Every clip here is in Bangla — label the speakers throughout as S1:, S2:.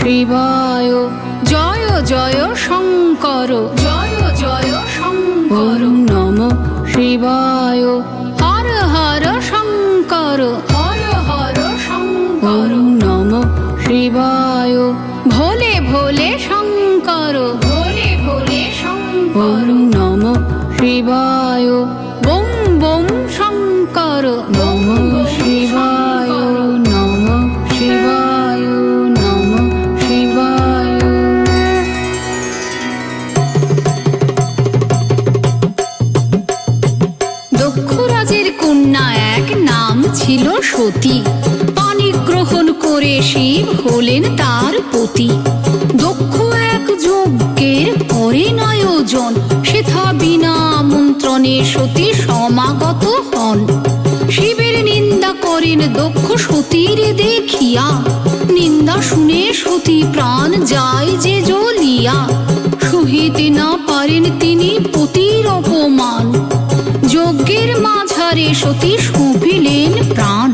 S1: শিবায়। জয় জয় শঙ্কর। জয় জয় শঙ্কর। নম শিবায়। হর হর শঙ্কর। শিবায় ভোলে ভোলে শঙ্কর। ভোলে ভোলে শঙ্কর। নম শিবায়। বোম বোম শঙ্কর। নম শিবায়। নম শিবায়। নম শিবায়। দক্ষরাজের কন্যা এক নাম ছিল সতী। করে শিব হলেন তার পতি। দক্ষ এক যজ্ঞের করেন আয়োজন সেথা বিনা মন্ত্রণে সতী সমাগত হন। শিবের নিন্দা করেন দক্ষ সতীর দেখিয়া, নিন্দা শুনে সতী প্রাণ যায় যে জ্বলিয়া। সহিতে না পারেন তিনি পতির অপমান। যজ্ঞের মাঝারে সতী শুভিলেন প্রাণ।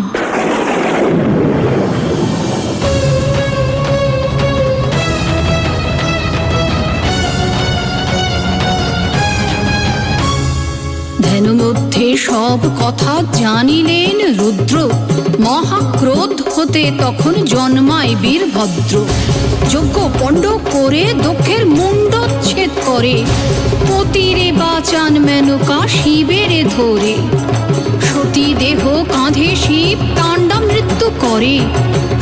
S1: মধ্যে সব কথা জানিলেন রুদ্র। মহাক্রোধ হতে তখন জন্মায় বীরভদ্র। যজ্ঞ পণ্ড করে দক্ষের মুন্ডচ্ছেদ করে। পতিরে বাচান মেনকা শিবেরে ধরে। সতী দেহ কাঁধে শিব তাণ্ডা মৃত্যু করে।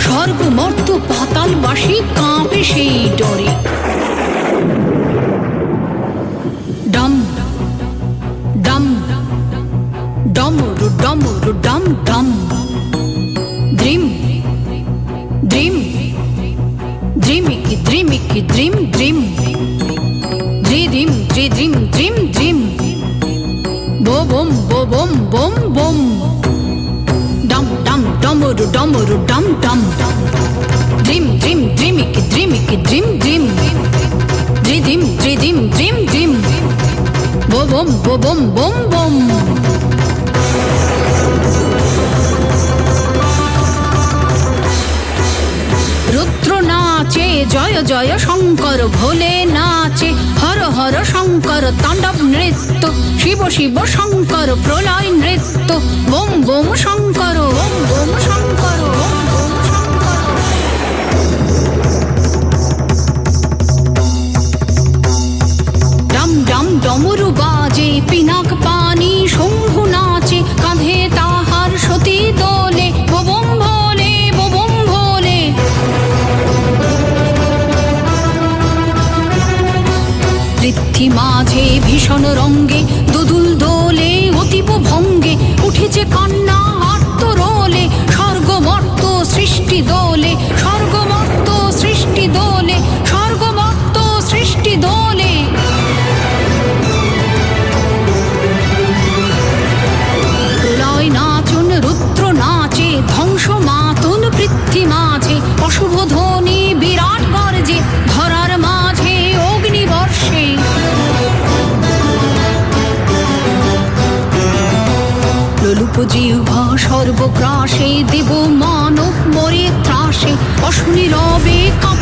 S1: স্বর্গ মর্ত পাতালবাসী কাঁপে সেই ডরে। dream dream dream dream dream dream dream bo bom bo bom bom bom dum dum dumuru dumuru dum dum dream dream dreamiki dreamiki dream dream dream dream dream dream bo bom bo bom bom bom, bom. জয় জয় শঙ্কর ভোলে নাচে, হর হর শঙ্কর তাণ্ডব নৃত্য, শিব শিব শঙ্কর প্রলয় নৃত্য, বোম বোম শঙ্কর, বোম বোম শঙ্কর ভীষণ রঙ্গে দোদুল দোলে অতীব ভঙ্গে উঠেছে কান্না লোলুপ জিহ্বা সর্বগ্রাসে দেব মানব মরে ত্রাসে অশুনি রবে কাঁপিছে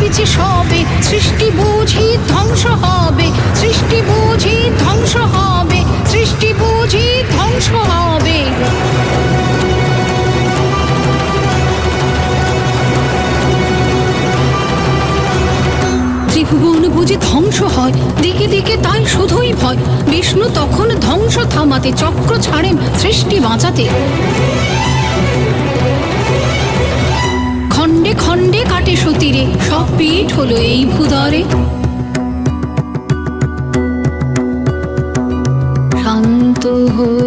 S1: বুঝি ধ্বংস হয়। দিকে দিকে তাই শুধুই ভয়। বিষ্ণু তখন ধ্বংস থামাতে, চক্র ছাড়েন সৃষ্টি বাঁচাতে। খণ্ডে খণ্ডে কাটে সতীরে, সব পিঠ হলো এই ভূদরে শান্ত হয়ে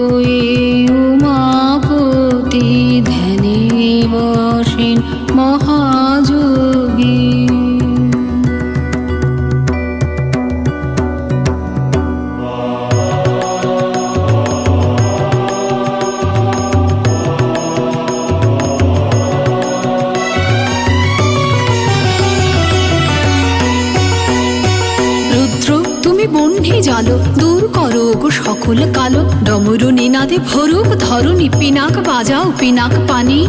S1: জালো, দূর করো গো সকল কালো। ডমরু নিনাদে ভরুক ধরণী পিনাক, বাজাও পিনাক পানি।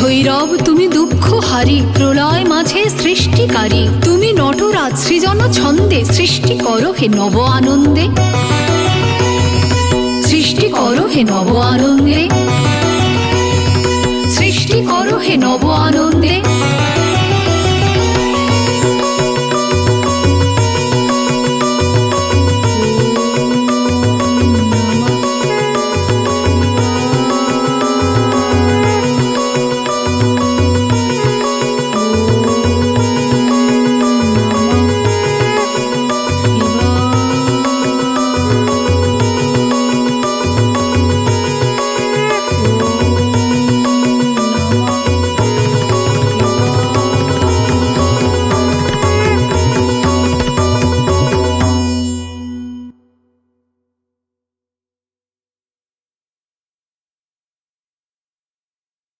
S1: ভৈরব, তুমি দুঃখ হারি, প্রলয় মাঝে সৃষ্টিকারী। তুমি নটরাজ, সৃজন ছন্দে, সৃষ্টি করো হে নব আনন্দে। সৃষ্টি করো হে নব আনন্দে। সৃষ্টি করো হে নব আনন্দে।